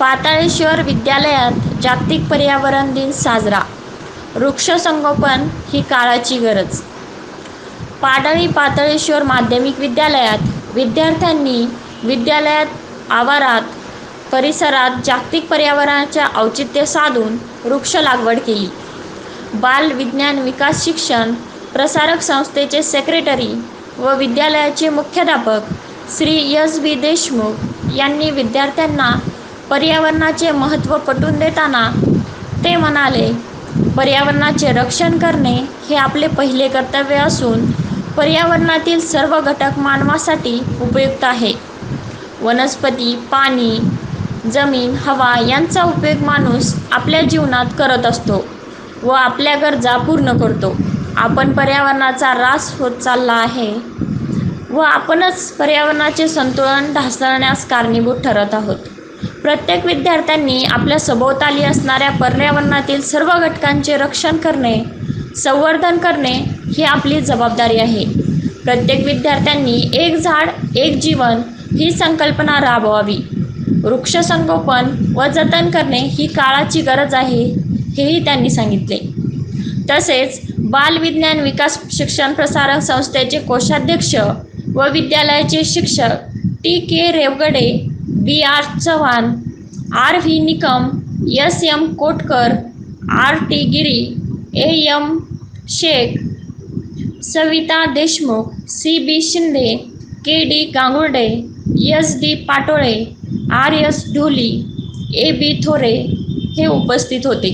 पाताळेश्वर विद्यालयात जागतिक पर्यावरण दिन साजरा. वृक्षसंगोपन ही काळाची गरज. पाडळी पाताळेश्वर माध्यमिक विद्यालयात विद्यार्थ्यांनी विद्यालयात आवारात परिसरात जागतिक पर्यावरणाचे औचित्य साधून वृक्ष लागवड केली. बाल विज्ञान विकास शिक्षण प्रसारक संस्थेचे सेक्रेटरी व विद्यालयाचे मुख्याध्यापक श्री यस बी देशमुख यांनी विद्यार्थ्यांना पर्यावरणाचे महत्त्व पटवून देताना ते म्हणाले पर्यावरणाचे रक्षण करणे हे आपले पहिले कर्तव्य असून पर्यावरणातील सर्व घटक मानवासाठी उपयुक्त आहे. वनस्पती पाणी जमीन हवा यांचा उपयोग माणूस आपल्या जीवनात करत असतो व आपल्या गरजा पूर्ण करतो. आपण पर्यावरणाचा ऱ्हास होत चालला आहे व आपणच पर्यावरणाचे संतुलन ढासळण्यास कारणीभूत ठरत आहोत. प्रत्येक विद्यार्थ्यांनी आपल्या सभोवताली असणाऱ्या पर्यावरणातील सर्व घटकांचे रक्षण करणे संवर्धन करणे ही आपली जबाबदारी आहे. प्रत्येक विद्यार्थ्यांनी एक झाड एक जीवन ही संकल्पना राबवावी. वृक्षसंगोपन व जतन करणे ही काळाची गरज आहे हेही त्यांनी सांगितले. तसेच बालविज्ञान विकास शिक्षण प्रसारक संस्थेचे कोषाध्यक्ष व विद्यालयाचे शिक्षक T K Revgade B R Chavan R V Nikam S M Kotkar R T Giri A M Shaikh Savita Deshmukh C B Shinde K D Gangurde S D Patole R S Dholi A B Thore हे उपस्थित होते.